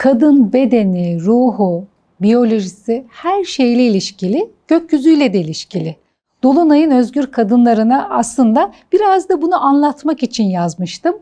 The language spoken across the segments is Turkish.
kadın bedeni, ruhu, biyolojisi her şeyle ilişkili, gökyüzüyle de ilişkili. Dolunay'ın özgür kadınlarına aslında biraz da bunu anlatmak için yazmıştım.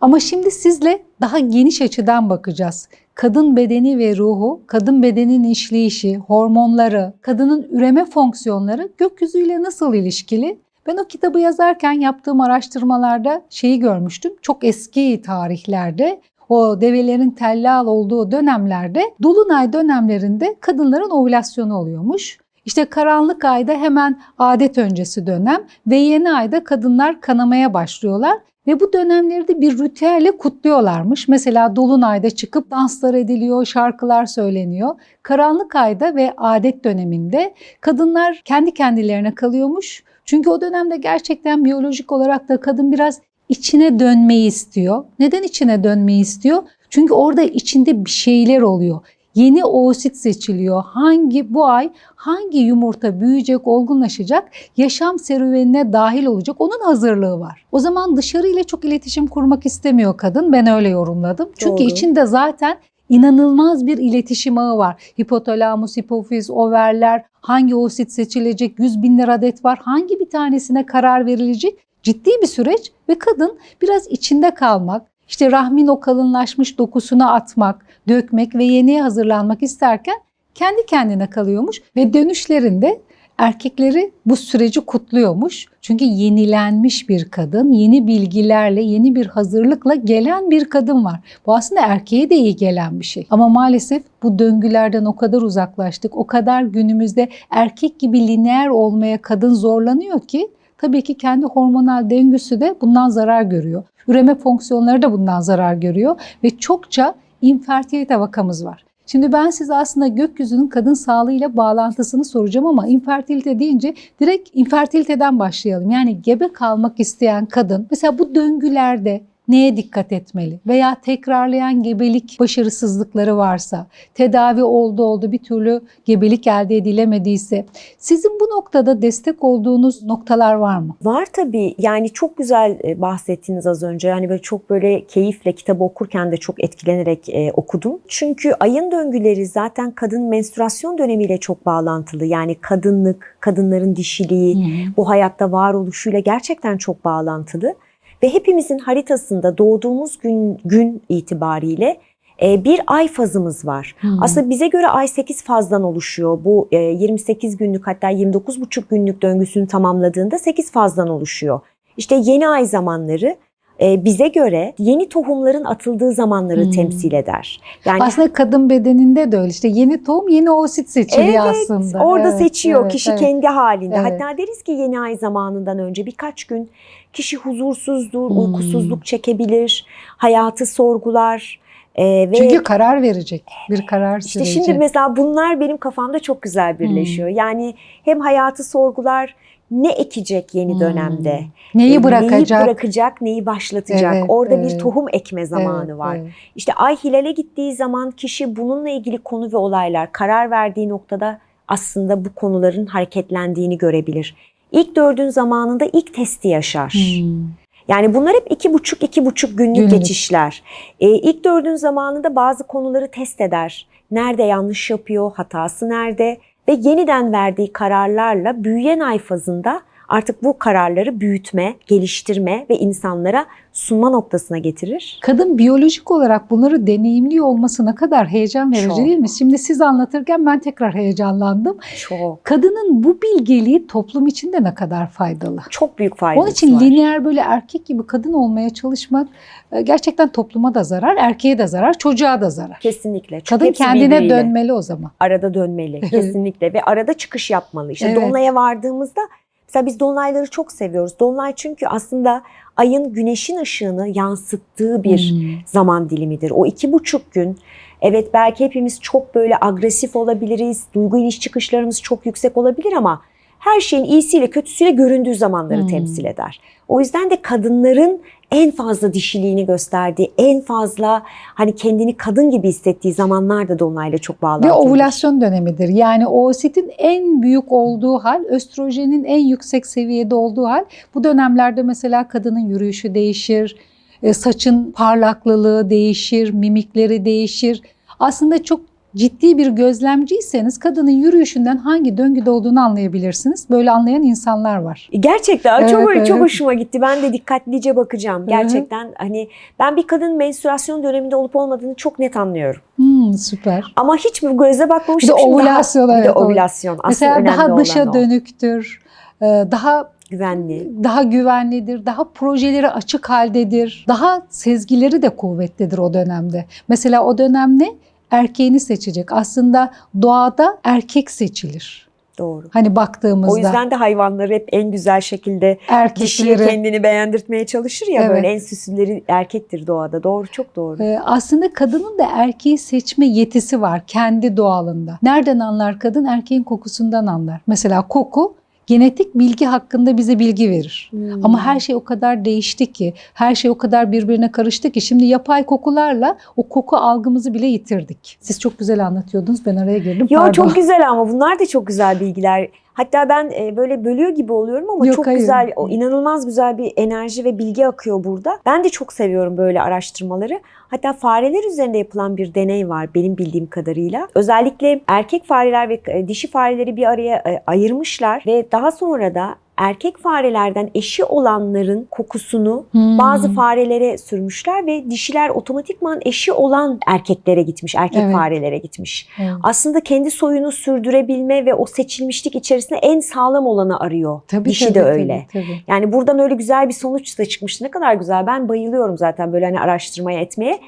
Ama şimdi sizle daha geniş açıdan bakacağız. Kadın bedeni ve ruhu, kadın bedenin işleyişi, hormonları, kadının üreme fonksiyonları gökyüzüyle nasıl ilişkili? Ben o kitabı yazarken yaptığım araştırmalarda şeyi görmüştüm. Çok eski tarihlerde o develerin tellal olduğu dönemlerde dolunay dönemlerinde kadınların ovülasyonu oluyormuş. İşte karanlık ayda hemen adet öncesi dönem ve yeni ayda kadınlar kanamaya başlıyorlar ve bu dönemleri de bir ritüelle kutluyorlarmış. Mesela dolunayda çıkıp danslar ediliyor, şarkılar söyleniyor. Karanlık ayda ve adet döneminde kadınlar kendi kendilerine kalıyormuş. Çünkü o dönemde gerçekten biyolojik olarak da kadın biraz içine dönmeyi istiyor. Neden içine dönmeyi istiyor? Çünkü orada içinde bir şeyler oluyor. Yeni oosit seçiliyor. Hangi bu ay hangi yumurta büyüyecek, olgunlaşacak, yaşam serüvenine dahil olacak onun hazırlığı var. O zaman dışarıyla çok iletişim kurmak istemiyor kadın. Ben öyle yorumladım. Çünkü Doğru. içinde zaten inanılmaz bir iletişim ağı var. Hipotalamus, hipofiz, overler, hangi oosit seçilecek, yüz binler adet var, hangi bir tanesine karar verilecek ciddi bir süreç ve kadın biraz içinde kalmak, işte rahmin o kalınlaşmış dokusuna atmak, dökmek ve yeniye hazırlanmak isterken kendi kendine kalıyormuş ve dönüşlerinde erkekleri bu süreci kutluyormuş. Çünkü yenilenmiş bir kadın, yeni bilgilerle, yeni bir hazırlıkla gelen bir kadın var. Bu aslında erkeğe de iyi gelen bir şey. Ama maalesef bu döngülerden o kadar uzaklaştık, o kadar günümüzde erkek gibi lineer olmaya kadın zorlanıyor ki tabii ki kendi hormonal döngüsü de bundan zarar görüyor. Üreme fonksiyonları da bundan zarar görüyor ve çokça infertilite vakamız var. Şimdi ben size aslında gökyüzünün kadın sağlığıyla bağlantısını soracağım ama infertilite deyince direkt infertiliteden başlayalım. Yani gebe kalmak isteyen kadın mesela bu döngülerde neye dikkat etmeli? Veya tekrarlayan gebelik başarısızlıkları varsa, tedavi oldu oldu bir türlü gebelik elde edilemediyse sizin bu noktada destek olduğunuz noktalar var mı? Var tabii yani çok güzel e, bahsettiniz az önce yani böyle çok böyle keyifle kitabı okurken de çok etkilenerek e, okudum. Çünkü ayın döngüleri zaten kadın menstruasyon dönemiyle çok bağlantılı yani kadınlık, kadınların dişiliği, bu hayatta varoluşuyla gerçekten çok bağlantılı. Ve hepimizin haritasında doğduğumuz gün, gün itibariyle e, bir ay fazımız var. Hmm. Aslında bize göre ay 8 fazdan oluşuyor. Bu e, 28 günlük hatta 29,5 günlük döngüsünü tamamladığında 8 fazdan oluşuyor. İşte yeni ay zamanları e, bize göre yeni tohumların atıldığı zamanları Hmm. temsil eder. Yani Aslında kadın bedeninde de öyle işte yeni tohum yeni oosit seçiliyor Evet, aslında. orada Evet, seçiyor evet, kişi evet. kendi halinde. Evet. Hatta deriz ki yeni ay zamanından önce birkaç gün kişi huzursuzdur, Hmm. uykusuzluk çekebilir, hayatı sorgular. Ee, ve Çünkü karar verecek. Bir karar işte süreci. şimdi mesela bunlar benim kafamda çok güzel birleşiyor. Yani hem hayatı sorgular, ne ekecek yeni Hmm. dönemde? neyi bırakacak? Neyi bırakacak, neyi başlatacak? Evet, Orada evet. bir tohum ekme zamanı Evet, var. evet. İşte ay hilale gittiği zaman kişi bununla ilgili konu ve olaylar karar verdiği noktada aslında bu konuların hareketlendiğini görebilir. İlk dördün zamanında ilk testi yaşar. Hmm. Yani bunlar hep iki buçuk iki buçuk günlük, Günlük. geçişler. Ee, ilk dördün zamanında bazı konuları test eder. Nerede yanlış yapıyor, hatası nerede ve yeniden verdiği kararlarla büyüyen ay fazında artık bu kararları büyütme, geliştirme ve insanlara sunma noktasına getirir. Kadın biyolojik olarak bunları deneyimliyor olması ne kadar heyecan verici Çok. değil mi? Şimdi siz anlatırken ben tekrar heyecanlandım. Çok. Kadının bu bilgeliği toplum için de ne kadar faydalı. Çok büyük faydası Onun için var. lineer böyle erkek gibi kadın olmaya çalışmak e, gerçekten topluma da zarar, erkeğe de zarar, çocuğa da zarar. Kesinlikle. Çünkü Kadın kendine birbiriyle dönmeli o zaman. Arada dönmeli kesinlikle ve arada çıkış yapmalı. İşte Evet. dolunaya vardığımızda mesela biz dolunayları çok seviyoruz. Dolunay çünkü aslında ayın güneşin ışığını yansıttığı bir Hmm. zaman dilimidir. O iki buçuk gün evet belki hepimiz çok böyle agresif olabiliriz. Duygu iniş çıkışlarımız çok yüksek olabilir ama her şeyin iyisiyle kötüsüyle göründüğü zamanları Hmm. temsil eder. O yüzden de kadınların en fazla dişiliğini gösterdiği, en fazla hani kendini kadın gibi hissettiği zamanlar da dolunayla çok Ve bağlantılıdır. ovülasyon dönemidir. Yani oositin en büyük olduğu hal, östrojenin en yüksek seviyede olduğu hal. Bu dönemlerde mesela kadının yürüyüşü değişir, e, saçın parlaklılığı değişir, mimikleri değişir. Aslında çok ciddi bir gözlemciyseniz kadının yürüyüşünden hangi döngüde olduğunu anlayabilirsiniz. Böyle anlayan insanlar var. Gerçekten Evet, çok çok evet. hoşuma gitti. Ben de dikkatlice bakacağım. Gerçekten hani ben bir kadının menstruasyon döneminde olup olmadığını çok net anlıyorum. Hmm, süper. Ama hiç bu göze Bir de bakmamıştım. Şimdi daha- ovülasyon Bir de evet. ovülasyon. Mesela daha dışa dönüktür. e, Daha Güvenli. daha güvenlidir, daha projeleri açık haldedir, daha sezgileri de kuvvetlidir o dönemde. Mesela o dönem ne? Erkeğini seçecek. Aslında doğada erkek seçilir. Doğru. Hani baktığımızda O yüzden de hayvanları hep en güzel şekilde erkekleri kendini beğendirtmeye çalışır ya Evet. böyle en süslüleri erkektir doğada. Doğru çok doğru. Ee, aslında kadının da erkeği seçme yetisi var kendi doğalında. Nereden anlar kadın? Erkeğin kokusundan anlar. Mesela koku genetik bilgi hakkında bize bilgi verir. Hmm. Ama her şey o kadar değişti ki, her şey o kadar birbirine karıştı ki şimdi yapay kokularla o koku algımızı bile yitirdik. Siz çok güzel anlatıyordunuz, ben araya girdim. Yo Pardon. çok güzel ama bunlar da çok güzel bilgiler. Hatta ben e, böyle bölüyor gibi oluyorum ama Yok, çok hayır. güzel, o inanılmaz güzel bir enerji ve bilgi akıyor burada. Ben de çok seviyorum böyle araştırmaları. Hatta fareler üzerinde yapılan bir deney var benim bildiğim kadarıyla. Özellikle erkek fareler ve e, dişi fareleri bir araya e, ayırmışlar ve daha sonra da erkek farelerden eşi olanların kokusunu Hmm. bazı farelere sürmüşler ve dişiler otomatikman eşi olan erkeklere gitmiş, erkek Evet. farelere gitmiş. Evet. Aslında kendi soyunu sürdürebilme ve o seçilmişlik içerisinde en sağlam olanı arıyor. Tabii, Dişi tabii, de tabii, öyle. tabii. Yani buradan öyle güzel bir sonuç da çıkmış. Ne kadar güzel. Ben bayılıyorum zaten böyle hani araştırmaya etmeye.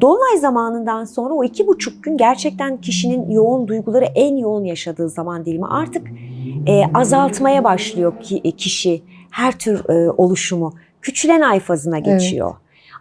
Dolunay zamanından sonra o iki buçuk gün gerçekten kişinin yoğun duyguları en yoğun yaşadığı zaman dilimi. Artık e, azaltmaya başlıyor ki, e, kişi her tür e, oluşumu. Küçülen ay fazına geçiyor.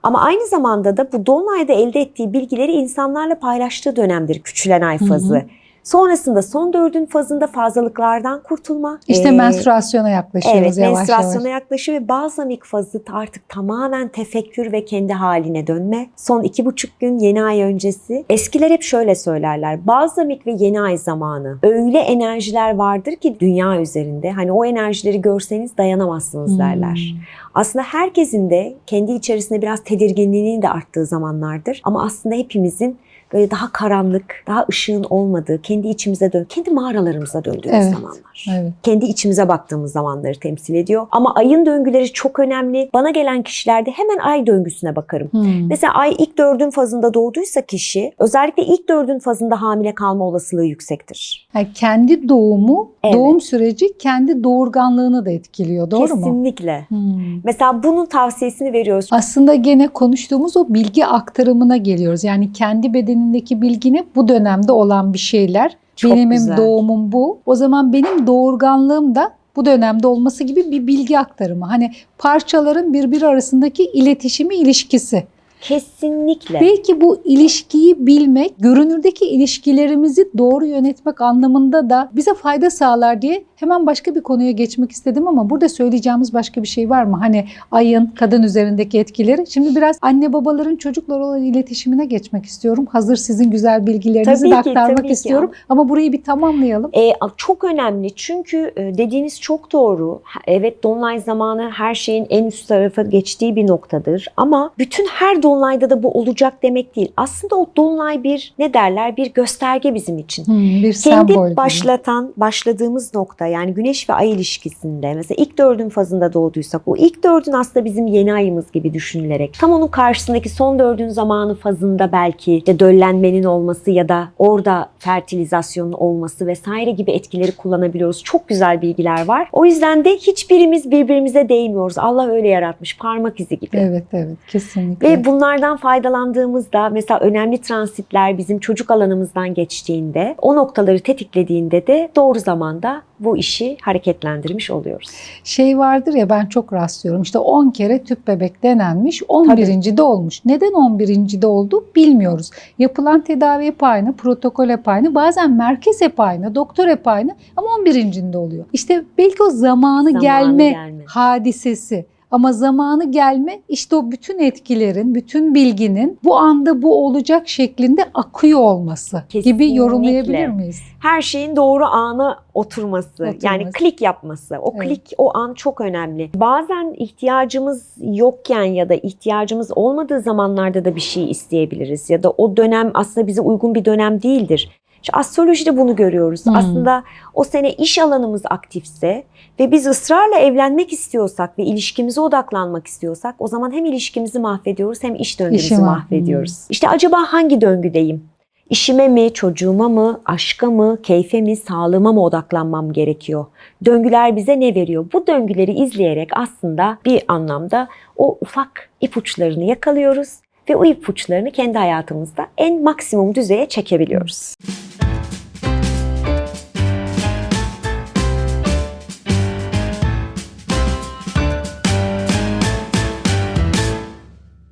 Ama aynı zamanda da bu dolunayda elde ettiği bilgileri insanlarla paylaştığı dönemdir küçülen ay Hı hı. Sonrasında son dördün fazında fazlalıklardan kurtulma. İşte Ee, menstruasyona yaklaşıyoruz Evet, yavaş menstruasyona yavaş. yaklaşıyor ve balsamik fazı artık tamamen tefekkür ve kendi haline dönme. Son iki buçuk gün yeni ay öncesi. Eskiler hep şöyle söylerler. Balsamik ve yeni ay zamanı. Öyle enerjiler vardır ki dünya üzerinde. Hani o enerjileri görseniz dayanamazsınız Hmm. derler. Aslında herkesin de kendi içerisinde biraz tedirginliğinin de arttığı zamanlardır. Ama aslında hepimizin böyle daha karanlık, daha ışığın olmadığı, kendi içimize dön, kendi mağaralarımıza döndüğümüz Evet. zamanlar Evet. kendi içimize baktığımız zamanları temsil ediyor. Ama ayın döngüleri çok önemli. Bana gelen kişilerde hemen ay döngüsüne bakarım. Hmm. Mesela ay ilk dördün fazında doğduysa kişi özellikle ilk dördün fazında hamile kalma olasılığı yüksektir. Yani kendi doğumu, Evet. doğum süreci kendi doğurganlığını da etkiliyor. Doğru mu? Kesinlikle. Hmm. Mesela bunun tavsiyesini veriyoruz. Aslında gene konuştuğumuz o bilgi aktarımına geliyoruz. Yani kendi bedenindeki bilgini bu dönemde olan bir şeyler. Çok benim güzel. doğumum bu. O zaman benim doğurganlığım da bu dönemde olması gibi bir bilgi aktarımı. Hani parçaların birbiri arasındaki iletişimi, ilişkisi. Kesinlikle. Belki bu ilişkiyi bilmek, görünürdeki ilişkilerimizi doğru yönetmek anlamında da bize fayda sağlar diye hemen başka bir konuya geçmek istedim ama burada söyleyeceğimiz başka bir şey var mı? Hani ayın kadın üzerindeki etkileri. Şimdi biraz anne babaların çocuklar olan iletişimine geçmek istiyorum. Hazır sizin güzel bilgilerinizi Tabii de ki, aktarmak tabii ki. istiyorum. Ama burayı bir tamamlayalım. E, çok önemli çünkü e, dediğiniz çok doğru. Evet dolunay zamanı her şeyin en üst tarafa geçtiği bir noktadır. Ama bütün her dolunayda da bu olacak demek değil. Aslında o dolunay bir ne derler bir gösterge bizim için. Hmm, bir Kendi sembol. gibi. başlatan, başladığımız nokta yani güneş ve ay ilişkisinde mesela ilk dördün fazında doğduysak o ilk dördün aslında bizim yeni ayımız gibi düşünülerek tam onun karşısındaki son dördün zamanı fazında belki işte döllenmenin olması ya da orada fertilizasyonun olması vesaire gibi etkileri kullanabiliyoruz. Çok güzel bilgiler var. O yüzden de hiçbirimiz birbirimize değmiyoruz. Allah öyle yaratmış parmak izi gibi. Evet evet kesinlikle. Ve bunlardan faydalandığımızda mesela önemli transitler bizim çocuk alanımızdan geçtiğinde o noktaları tetiklediğinde de doğru zamanda bu işi hareketlendirmiş oluyoruz. şey vardır ya ben çok rastlıyorum. İşte 10 kere tüp bebek denenmiş. 11. de olmuş. Neden 11. de oldu bilmiyoruz. Yapılan tedavi hep aynı, protokol hep aynı. Bazen merkez hep aynı, doktor hep aynı ama 11. de oluyor. İşte belki o zamanı, Zamanı gelme, gelme. hadisesi. Ama zamanı gelme işte o bütün etkilerin, bütün bilginin bu anda bu olacak şeklinde akıyor olması gibi Kesinlikle. yorumlayabilir miyiz? Her şeyin doğru ana oturması, Oturması. yani klik yapması. O Evet. klik o an çok önemli. Bazen ihtiyacımız yokken ya da ihtiyacımız olmadığı zamanlarda da bir şey isteyebiliriz ya da o dönem aslında bize uygun bir dönem değildir. İşte astrolojide bunu görüyoruz. Hmm. Aslında o sene iş alanımız aktifse ve biz ısrarla evlenmek istiyorsak ve ilişkimize odaklanmak istiyorsak o zaman hem ilişkimizi mahvediyoruz hem iş döngümüzü İşi mah- mahvediyoruz. İşte acaba hangi döngüdeyim? İşime mi, çocuğuma mı, aşka mı, keyfe mi, sağlığıma mı odaklanmam gerekiyor? Döngüler bize ne veriyor? Bu döngüleri izleyerek aslında bir anlamda o ufak ipuçlarını yakalıyoruz ve o ipuçlarını kendi hayatımızda en maksimum düzeye çekebiliyoruz.